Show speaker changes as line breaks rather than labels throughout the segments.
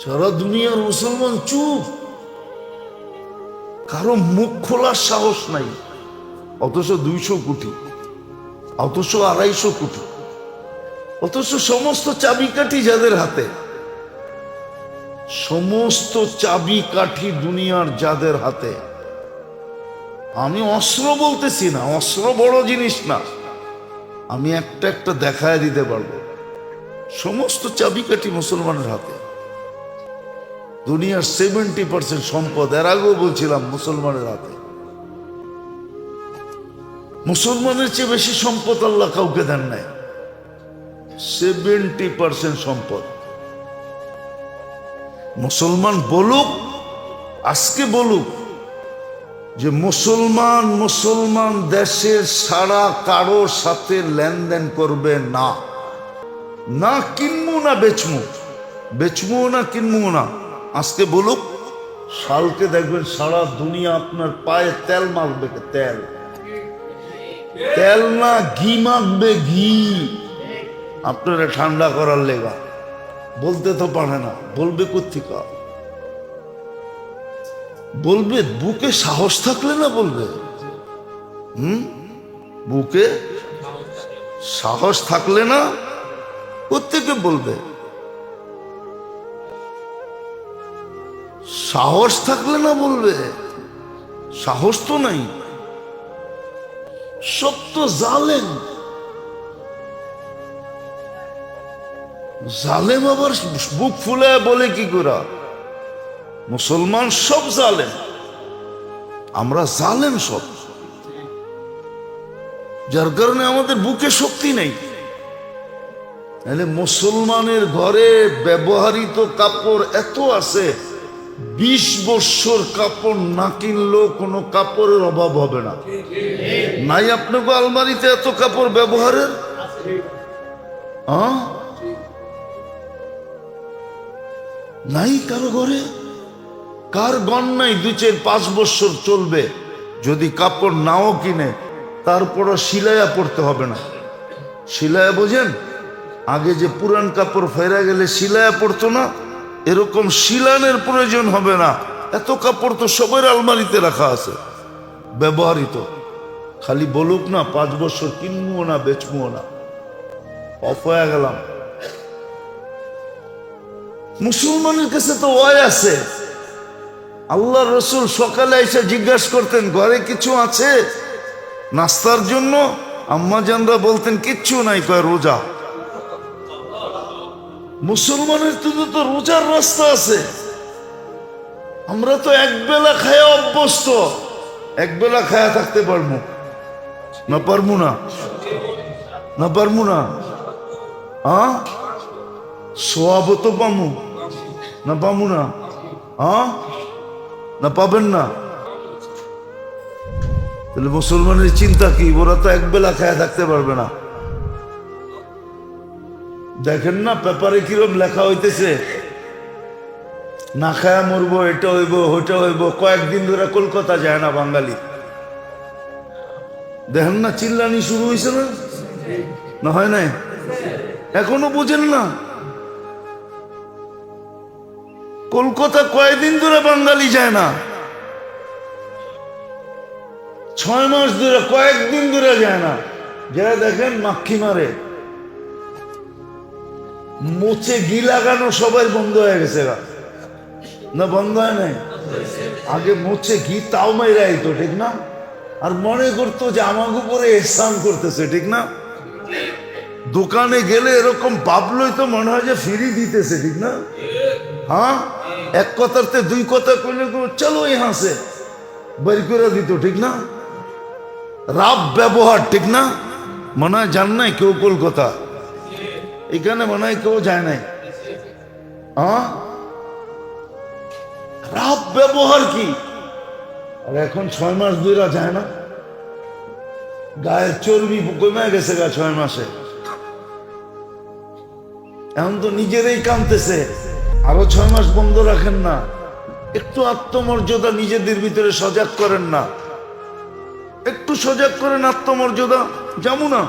সারা দুনিয়ার মুসলমান চুপ। কারও মুখ খোলার সাহস নাই, অথচ দুইশো কোটি, অথচ আড়াইশো কোটি, অথচ সমস্ত চাবিকাঠি যাদের হাতে, সমস্ত চাবিকাঠি দুনিয়ার যাদের হাতে। আমি অস্ত্র বলতেছি না, অস্ত্র বড় জিনিস না। আমি একটা একটা দেখায় দিতে পারব, সমস্ত চাবিকাঠি মুসলমানের হাতে। দুনিয়ার সেভেন্টি পার্সেন্ট সম্পদ। এর আগেও বলছিলাম মুসলমানের হাতে। মুসলমানের চেয়ে বেশি সম্পদ আল্লাহ কাউকে দেন নাই। সেভেন্টি পার্সেন্ট সম্পদ। মুসলমান বলুক, আজকে বলুক, যে মুসলমান মুসলমান দেশের সারা কারোর সাথে লেনদেন করবে না। না কিনবো না বেচমু বেচমু না কিনবো না। আজকে বলুক, সালকে দেখবেন সারা দুনিয়া আপনার পায়ে তেল মাখবে তেল। তেল না ঘি মাখবে ঘি। আপনারা ঠান্ডা করার লেগা। বলতে তো পারে না, বলবে কোথেকা বলবে, বুকে সাহস থাকলে না বলবে? হুম? বুকে সাহস থাকলে না কোথেকে বলবে? সাহস থাকলে না বলবে? সাহস তো নাই। সব তো জালেম। জালেম আবার বুক ফুলে বলে কি করা? মুসলমান সব জালেম। আমরা জালেম সব। যার কারণে আমাদের বুকে শক্তি নেই। মুসলমানের ঘরে ব্যবহৃত কাপড় এত আছে বিশ বৎসর কাপড় না কিনলেও কোনো কাপড়ের অভাব হবে না। নাই আপনাকে আলমারিতে এত কাপড় ব্যবহারের? হ্যাঁ? নাই কারও ঘরে? কার গণ নাই দু চার পাঁচ বৎসর চলবে, যদি কাপড় নাও কিনে, তারপরও সিলাইয়া পড়তে হবে না। সিলাইয়া বোঝেন? আগে যে পুরান কাপড় ফেরা গেলে সিলাইয়া পড়তো না এরকম শিলানের প্রয়োজন হবে না। এত কাপড় তো সবার আলমারিতে রাখা আছে। ব্যবহারিত খালি বলুক না, পাঁচ বছর কিনবো না, বেচবো না। অফ হয়ে গেলাম। মুসলমানের কাছে তো ওয়াই আছে। আল্লাহ রসুল সকালে এসে জিজ্ঞাসা করতেন, ঘরে কিছু আছে? নাস্তার জন্য আম্মাজানরা বলতেন, কিচ্ছু নাই, কয় রোজা। মুসলমানের তো তো রোজার রাস্তা আছে। আমরা তো এক বেলা খায়া অভ্যস্ত। এক বেলা খায়া থাকতে পারব। না পারব না? না পারব না? হ্যাঁ সোয়াব তো পামু। না পামু না? হ্যাঁ না পাবেন না? তাহলে মুসলমানের চিন্তা কি? ওরা তো এক বেলা খায়া থাকতে পারবে না। দেখেন না, পেপারে কিরম লেখা হইতেছে। না খায়া মরবো, এটা হইব, ওইটা হইব, কয়েকদিন ধরে কলকাতা যায় না বাঙালি। দেখেন না, চিল্লানি শুরু হয়েছে না? না হয় নাই? এখনও বুঝেন না? কলকাতা কয়েকদিন ধরে বাঙালি যায় না। ছয় মাস ধরে, কয়েকদিন ধরে যায় না। যারা দেখেন মাক্ষি মারে। মোচে ঘি লাগানো সবাই বন্ধ হয়ে গেছে গা। না, বন্ধ হয় নাই? আগে মোচে ঘি তাও মাইরা তো ঠিক না? আর মনে করতো যে আমাকে উপরে এহসান করতেছে, ঠিক না? দোকানে গেলে এরকম ভাবলই তো মনে হয় যে ফিরি দিতেছে, ঠিক না? হ্যাঁ? এক কথাতে দুই কথা কইলে চলো ইহা সে বের করে দিত, ঠিক না? রাব ব্যবহার, ঠিক না? মনে হয় জান নাই কেউ কলকাতা। এখানে মনে হয় কেউ যায় নাই। হ্যাঁ রাব ব্যবহার কি? আর এখন ছয় মাস দুইরা যায় না। গায়ের চর্বি কমে গেছে গা ছয় মাসে। এখন তো নিজেরাই কামতেছে আরও ছয় মাস বন্ধ রাখেন না। একটু আত্মমর্যাদা নিজেদের ভিতরে সজাগ করেন না। একটু সজাগ করেন আত্মমর্যাদা। যেমন না।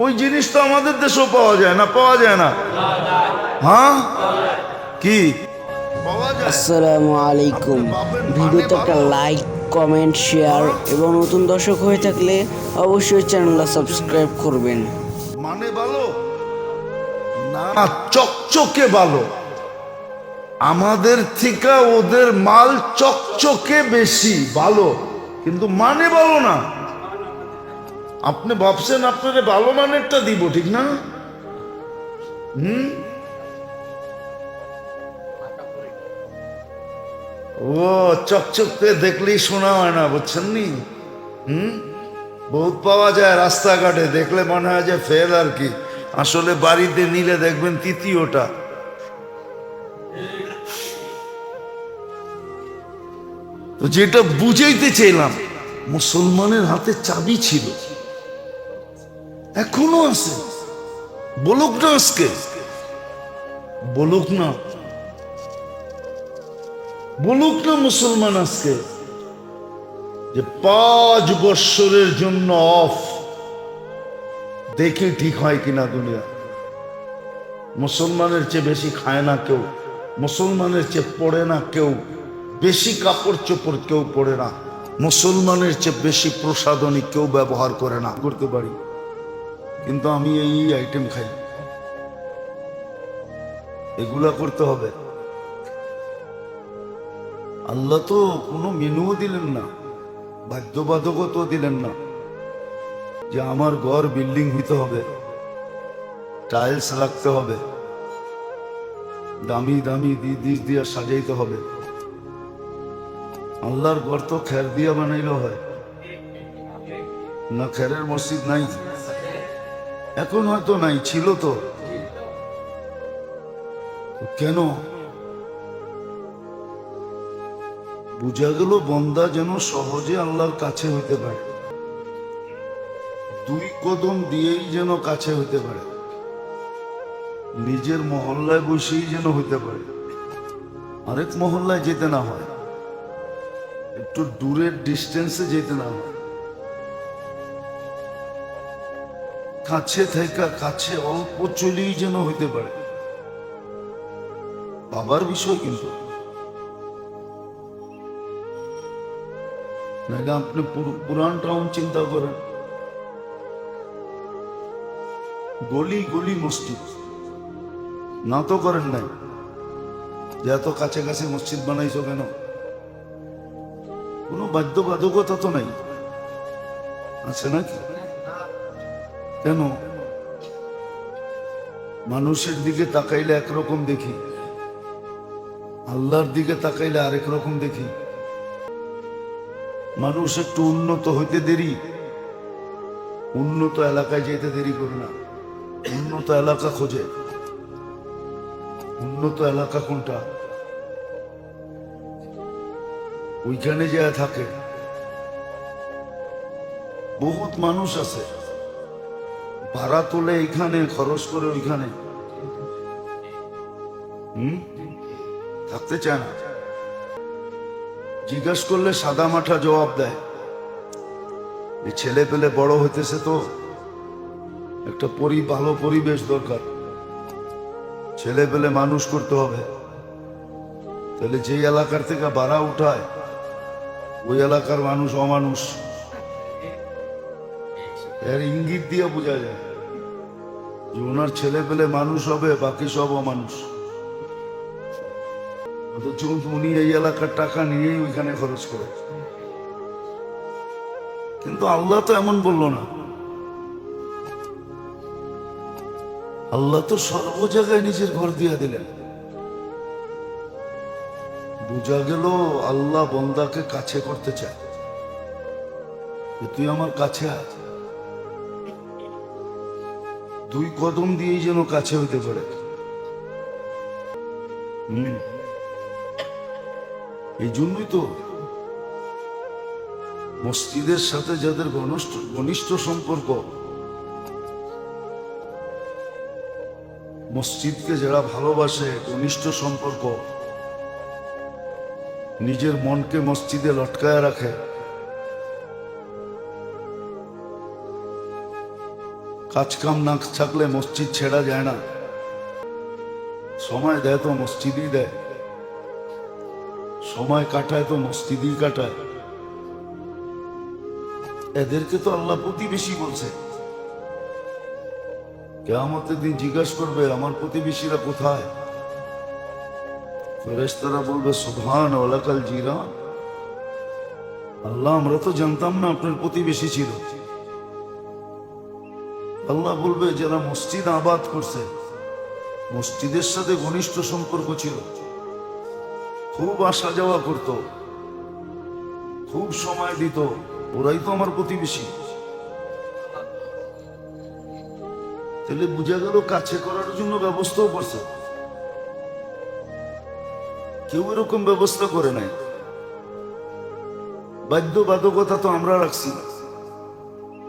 ওই জিনিস তো আমাদের দেশেও পাওয়া যায় না পাওয়া যায় না। হ্যাঁ? কি?
আসসালামু আলাইকুম। ভিডিওতে একটা লাইক কমেন্ট শেয়ার এবং নতুন দর্শক হয়ে থাকলে অবশ্যই চ্যানেলটা সাবস্ক্রাইব করবেন।
মানে ভালো? না চকচকে ভালো। আমাদের থেকে ওদের মাল চকচকে বেশি ভালো। কিন্তু মানে ভালো না। আপনি ভাবছেন আপনারে ভালো মানেরটা দিব, ঠিক না? হুম? ও, চকচকে দেখলেই শোনা হয় না, বুঝছেন নি? হুম? বহুত পাওয়া যায় রাস্তাঘাটে, দেখলে মনে হয় যে ফেল আর কি। আসলে বাড়িতে নিলে দেখবেন তৃতীয়টা। তো যেটা বুঝাইতে চাইলাম, মুসলমানের হাতে চাবি ছিল। এখনও আছে। বলুক না আজকে। বলুক না। বলুক না মুসলমান আজকে। যে পাঁচ বৎসরের জন্য অফ। দেখে ঠিক হয় কিনা দুনিয়া। মুসলমানের চেয়ে বেশি খায় না কেউ। মুসলমানের চেয়ে পড়ে না কেউ। বেশি কাপড় চোপড় কেউ পড়ে না। মুসলমানের চেয়ে বেশি প্রসাধনী কেউ ব্যবহার করে না। করতে পারি। কিন্তু আমি এই আইটেম খাই। এগুলা করতে হবে। আল্লাহ তো কোনো মেনুও দিলেন না, বাধ্যবাধকও তো দিলেন না যে আমার ঘর বিল্ডিং হইতে হবে টাইলস লাগতে হবে, দামি দামি দিস দিয়া সাজাইতে হবে। আল্লাহর ঘর তো খের দিয়া বানাইলে হয়। না খেরের মসজিদ নাই। এখন হয়তো নাই, ছিল তো। কেন? বুঝা গেল বন্দা যেন সহজে আল্লাহর কাছে হইতে পারে। দুই কদম দিয়েই যেন কাছে হইতে পারে। নিজের মহল্লায় বসেই যেন হইতে পারে। আরেক মহল্লায় যেতে না হয়। একটু দূরের ডিস্টেন্সে যেতে না হয়। কাছে থেকে কাছে অল্প চলেই যেন হইতে পারে। বাবার বিষয় কিন্তু। নাহলে আপনি পুর- পুরান টাউন চিন্তা করেন। গলি গলি মসজিদ। না তো করেন নাই। যে এত কাছে কাছে মসজিদ বানাইছো কেন? কোনো বাধ্যবাধকতা তো নাই। আছে নাকি? কেন? মানুষের দিকে তাকাইলে একরকম দেখি। আল্লাহর দিকে তাকাইলে আরেক রকম দেখি। মানুষ একটু উন্নত হইতে দেরি। উন্নত এলাকায় যেতে দেরি করে না। উন্নত এলাকা খোঁজে। উন্নত এলাকা কোনটা? ওইখানে যা থাকে। বহুত মানুষ আছে। ভাড়া তোলে এইখানে, খরচ করে ওইখানে। হুম? থাকতে চায় জিজ্ঞাসা করলে সাদা মাঠা জবাব দেয়। এই ছেলে পেলে বড় হইতেছে তো। একটা পরি, ভালো পরিবেশ দরকার। ছেলে পেলে মানুষ করতে হবে। তাহলে যেই এলাকার থেকে ভাড়া উঠায়, ওই এলাকার মানুষ অমানুষ। এর ইঙ্গিত দিয়ে বোঝা যায়। যে ওনার ছেলে পেলে মানুষ হবে, বাকি সব অমানুষ। অথচ উনি এই এলাকার টাকা নিয়েই ওইখানে খরচ করে। কিন্তু আল্লাহ তো এমন বলল না। আল্লাহ তো সর্ব জায়গায় নিজের ঘর দিয়ে দিলেন। বোঝা গেল আল্লাহ বন্দাকে কাছে করতে চায়। তুই আমার কাছে আয়। দুই কদম দিয়েই যেন কাছে হইতে পারে। এই জন্যই তো মসজিদের সাথে যাদের ঘনিষ্ঠ ঘনিষ্ঠ সম্পর্ক, মসজিদকে যারা ভালোবাসে, ঘনিষ্ঠ সম্পর্ক, নিজের মনকে মসজিদে লটকায় রাখে। কাজ কাম না থাকলে মসজিদ ছেড়া যায় না। সময় দেয় তো মসজিদই দেয়। সময় কাটায় তো মসজিদই কাটায়। এদেরকে তো আল্লাহ প্রতিবেশী বলছে। কেয়ামতের দিন জিজ্ঞাসা করবে, আমার প্রতিবেশীরা কোথায়? ফেরেশতারা বলবে, সুবহান ওলাকাল জিরান আল্লাহ, আমরা তো জানতাম না আপনার প্রতিবেশী ছিল। আল্লাহ বলবে, যারা মসজিদ আবাদ করছে, মসজিদের সাথে ঘনিষ্ঠ সম্পর্ক ছিল। খুব আসা যাওয়া করত। খুব সময় দিত। ওরাই তো আমার প্রতিবেশী। তাহলে বুঝা গেল কাছে করার জন্য ব্যবস্থাও করছে। কেউ এরকম ব্যবস্থা করে নাই। বাধ্যবাধকতা তো আমরা রাখছি না।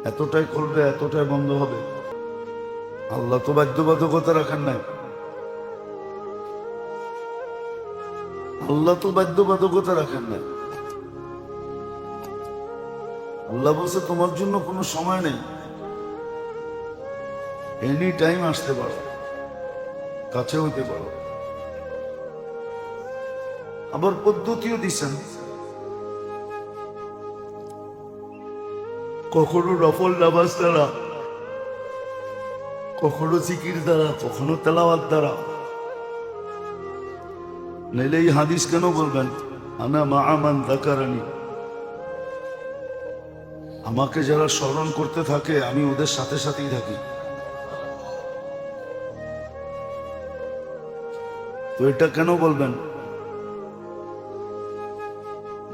এতটাই করবে, এতটাই বন্ধ হবে। আল্লাহ তো বাধ্যবাধকতা রাখেন নাই। আল্লাহ তো বাধ্যবাধকতা রাখেন নাই। আল্লাহ বলছে, তোমার জন্য কোনো সময় নেই। এনি টাইম আসতে পারো। কাছে হইতে পারো। আবার পদ্ধতিও দিচ্ছেন কখনো নফল নামাজ দ্বারা, কখনো জিকির দ্বারা, কখনো তেলাওয়াত দ্বারা। নাইলে এই হাদিস কেন বলবেন? আনা মা আমান দাকারানি আমাকে যারা স্মরণ করতে থাকে, আমি ওদের সাথে সাথেই থাকি। তো এটা কেন বলবেন?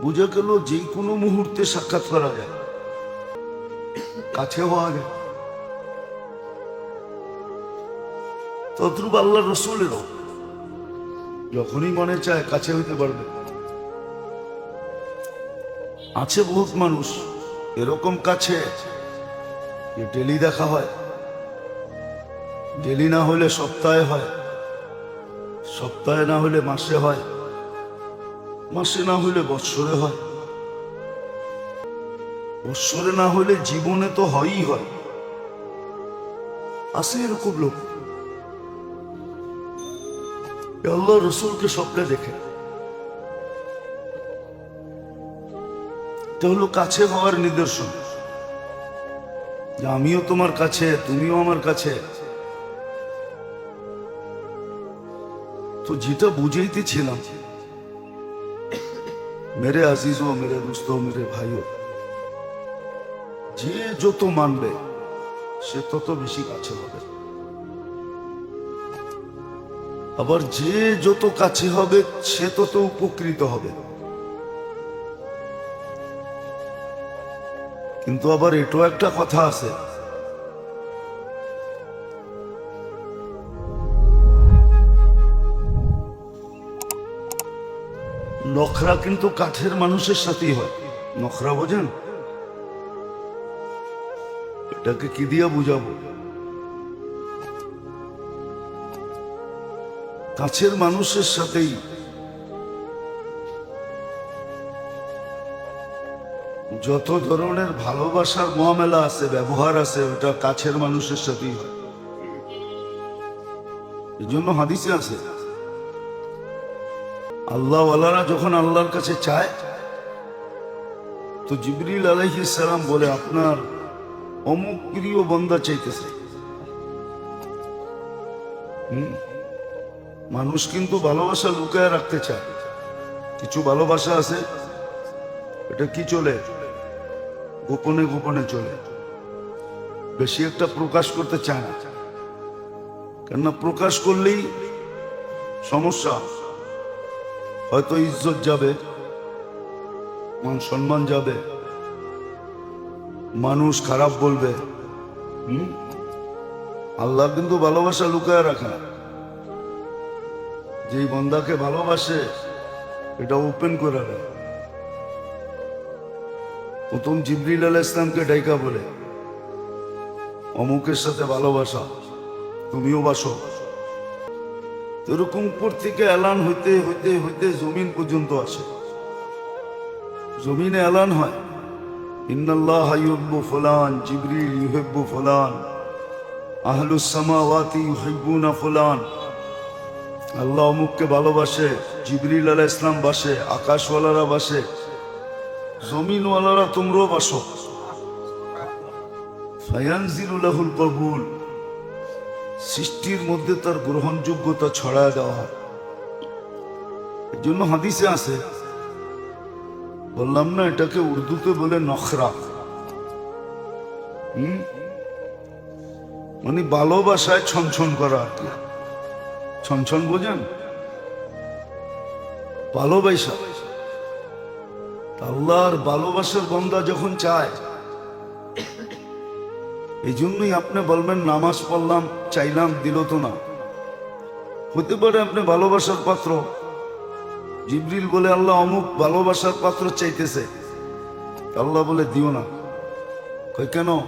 বুঝে গেল যে কোনো মুহূর্তে সাক্ষাৎ করা যায়। কাছে হওয়া যায়। তদ্রুপ আল্লাহ রসুলেরও যখনই মনে চায় কাছে হইতে পারবে। আছে বহুত মানুষ এরকম কাছে যে ডেলি দেখা হয়। ডেলি না হলে সপ্তাহে হয়। সপ্তাহে না হলে মাসে হয়। মাসে না হলে বৎসরে হয়। বৎসরে না হলে জীবনে তো হয়ই হয়। আছে এরকম লোক। আল্লাহ রসুলকে স্বপ্নে দেখে। এটা হলো কাছে হওয়ার নিদর্শন। আমিও তোমার কাছে, তুমিও আমার কাছে। তো যেটা বুঝাইতেছিলাম, মেরে আজিজ ও মেরে দোস্ত মেরে ভাইও যে যত মানবে, সে তত বেশি কাছে হবে। আবার যে যত কাছে হবে, সে তত উপকৃত হবে। কিন্তু আবার এটাও একটা কথা আছে। নখরা কিন্তু কাঠের মানুষের সাথেই হয়। নখরা বোঝেন? এটাকে কি দিয়া বুঝাবো? কাছের মানুষের সাথেই যত ধরনের ভালোবাসার মহামেলা আছে, ব্যবহার আছে, ওটা কাছের মানুষের সাথেই এই জন্য হাদিসে আছে, আল্লাহওয়ালারা যখন আল্লাহর কাছে চায়, তো জিবরিল আলাইহিস সালাম বলে, আপনার অমুক প্রিয় বন্দা চাইতেছে। মানুষ কিন্তু ভালোবাসা লুকায় রাখতে চায়। কিছু ভালোবাসা আছে, এটা কি চলে? গোপনে গোপনে চলে। বেশি একটা প্রকাশ করতে চায় না। কেননা প্রকাশ করলেই সমস্যা। হয়তো ইজ্জত যাবে, মান সম্মান যাবে। মানুষ খারাপ বলবে। আল্লাহ কিন্তু ভালোবাসা লুকায় রাখা যেই বন্দাকে ভালোবাসে, এটা ওপেন করে দেয় প্রথম জিবরিল আল ইসলামকে ডাইকা বলে, অমুকের সাথে ভালোবাসা, তুমিও বাসো। এরকম উপর থেকে এলান হইতে হইতে হইতে জমিন পর্যন্ত আসে। জমিনে এলান হয়। ইন্নাল্লাহ আল্লাহ অমুককে ভালোবাসে ইসলাম বাসে, আকাশওয়ালারা বাসে, জমিনওয়ালারা তোমরাও বাসো। ফায়ানজিরুল্লাহুল কবুল সৃষ্টির মধ্যে তার গ্রহণযোগ্যতা ছড়ায় দেওয়া হয়। এর জন্য হাদিসে আছে বললাম না, এটাকে উর্দুতে বলে নখরা। হুম? মানে ভালোবাসায় ছনছন করা আর কি। ছনছন বোঝেন? ভালোবাসা আল্লাহর ভালোবাসার বন্দা যখন চায় এই জন্যই আপনি বলবেন, নামাজ পড়লাম, চাইলাম, দিল তো না। হতে পারে আপনি ভালোবাসার পাত্র। জিবরিল বলে আল্লাহ অমুক ভালোবাসার পাত্র চাইতেছে। আল্লাহ বলে, দিও না। কই কেন?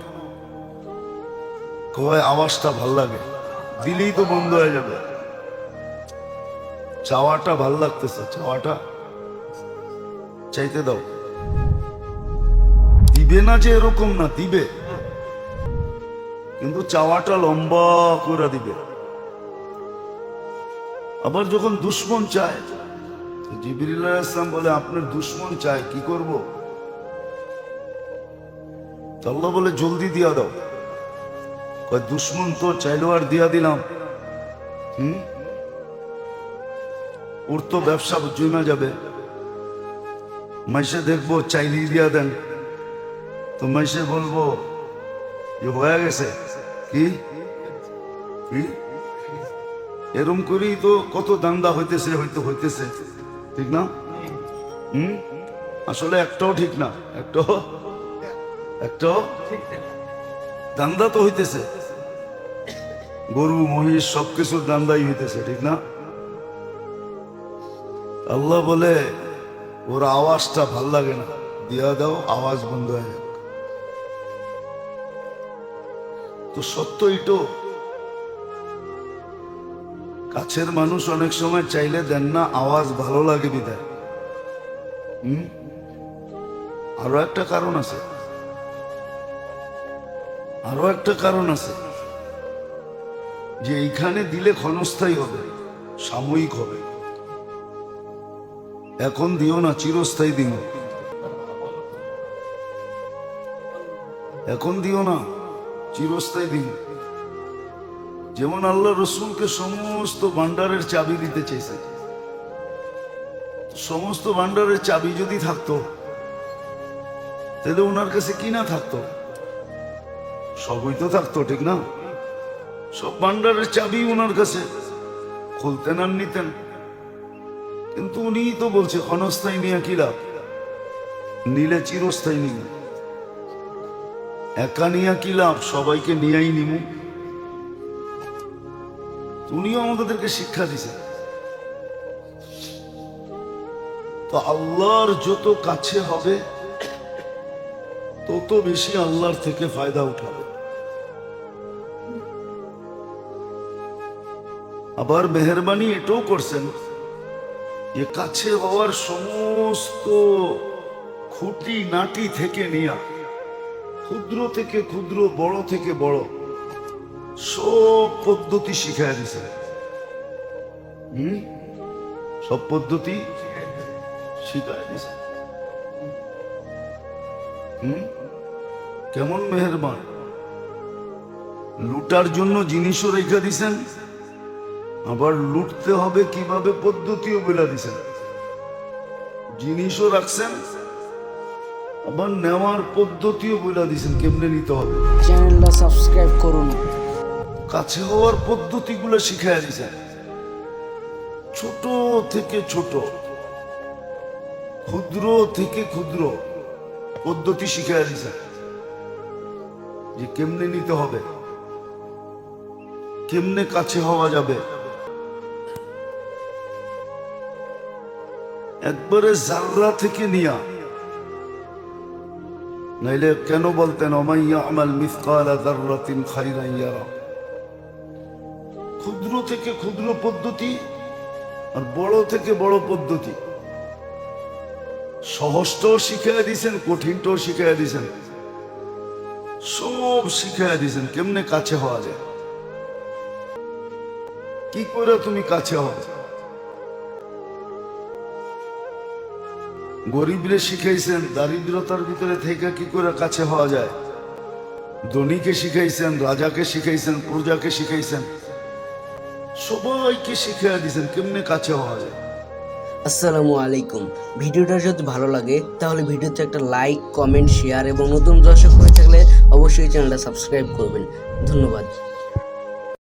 কয়, আওয়াজটা ভালো লাগে। দিলেই তো বন্ধ হয়ে যাবে। চাওয়াটা ভালো লাগতেছে, চাওয়াটা। চাইতে দাও। দিবে না যে এরকম না, দিবে। কিন্তু চাওয়াটা লম্বা করে দিবে। আবার যখন দুশ্মন চায় জিবির ইসলাম বলে, আপনার দুশ্মন চায়, কি করব? আল্লাহ বলে, জলদি দিয়া দাও। কয়, দুশ্মন তো চাইলো আর দিয়া দিলাম। হুম? ওর তো ব্যবসা জমে যাবে। মাইসে দেখব, চাইলেই দিয়া দেন। তো মাইসে বলব যে হয়ে গেছে। কি? এরম করেই তো কত দান্দা হইতেছে, হইতে হইতেছে। ঠিক না? হুম? আসলে একটাও ঠিক না। একটাও একটাও দান্দা তো হইতেছে। গরু, মহিষ, সবকিছুর দান্দাই হইতেছে, ঠিক না? আল্লাহ বলে, ওর আওয়াজটা ভালো লাগে না। দিয়া দাও, আওয়াজ বন্ধ হয়ে তো সত্য এটো কাছের মানুষ অনেক সময় চাইলে দেন না, আওয়াজ ভালো লাগে বিদায়। হুম? আরও একটা কারণ আছে। আরও একটা কারণ আছে যে এইখানে দিলে ক্ষণস্থায়ী হবে, সাময়িক হবে। এখন দিও না, চিরস্থায়ী দিও এখন দিও না, চিরস্থায়ী দিও যেমন আল্লাহ রসুলকে সমস্ত ভান্ডারের চাবি দিতে চেয়েছে সমস্ত ভান্ডারের চাবি যদি থাকতো, তাহলে ওনার কাছে কি না থাকতো? সবই তো থাকতো, ঠিক না? সব ভান্ডারের চাবি ওনার কাছে। খুলতেন আর নিতেন। কিন্তু উনি তো বলছে, ক্ষণস্থায়ী নিয়ে কি লাভ? নিলে চিরস্থায়ী নিব একা নিয়ে কি লাভ? সবাইকে নিয়েই নিমু। উনিও আমাদেরকে শিক্ষা দিছে। তো আল্লাহর যত কাছে হবে, তত বেশি আল্লাহর থেকে ফায়দা উঠাবে। আবার মেহরবানি এটাও করছেন, যে কাছে হওয়ার সমস্ত খুঁটি নাটি থেকে নিয়া, ক্ষুদ্র থেকে ক্ষুদ্র, বড় থেকে বড় সব পদ্ধতি শিখাই দিছে। সব পদ্ধতি শিখাই দিছে। হুম? কেমন মেহরবান। লুটার জন্য জিনিসও রেখে দিছেন, আবার লুটতে হবে কীভাবে পদ্ধতিও বলে দিছেন। জিনিসও রাখছেন, আবার নেওয়ার পদ্ধতিও বলে দিছেন, কেমনে নিতে হবে?
চ্যানেলটা সাবস্ক্রাইব করুন।
কাছে হওয়ার পদ্ধতিগুলো শিখাই দিছেন ছোট থেকে ছোট, ক্ষুদ্র থেকে ক্ষুদ্র পদ্ধতি শিখাই দিছেন যে কেমনে নিতে হবে, কেমনে কাছে হওয়া যাবে। একবারে জাররা থেকে নিয়া, নাইলে কেন বলতেন, অমাইয়া আমাল মিসকালা জাররাতিন খাইরান ইয়ারা ক্ষুদ্র থেকে ক্ষুদ্র পদ্ধতি আর বড় থেকে বড় পদ্ধতি। সহজটাও শিখাইয়া দিয়েছেন কঠিনটাও শিখাইয়া দিয়েছেন সব শিখাইয়া দিয়েছেন কেমনে কাছে হওয়া যায়? কি করে তুমি কাছে হও? গরিবরে শিখাইছেন, দারিদ্রতার ভিতরে থেকে কি করে কাছে হওয়া যায়? ধনীকে শিখাইছেন, রাজাকে শিখাইছেন, প্রজাকে শিখাইছেন। সবাইকে শিখিয়ে দিয়েছেন কেমনে কাছে হওয়া যায়
আসসালামু আলাইকুম। ভিডিওটা যদি ভালো লাগে, তাহলে ভিডিওতে একটা লাইক, কমেন্ট, শেয়ার এবং নতুন দর্শক হয়ে থাকলে অবশ্যই চ্যানেলটা সাবস্ক্রাইব করবেন। ধন্যবাদ।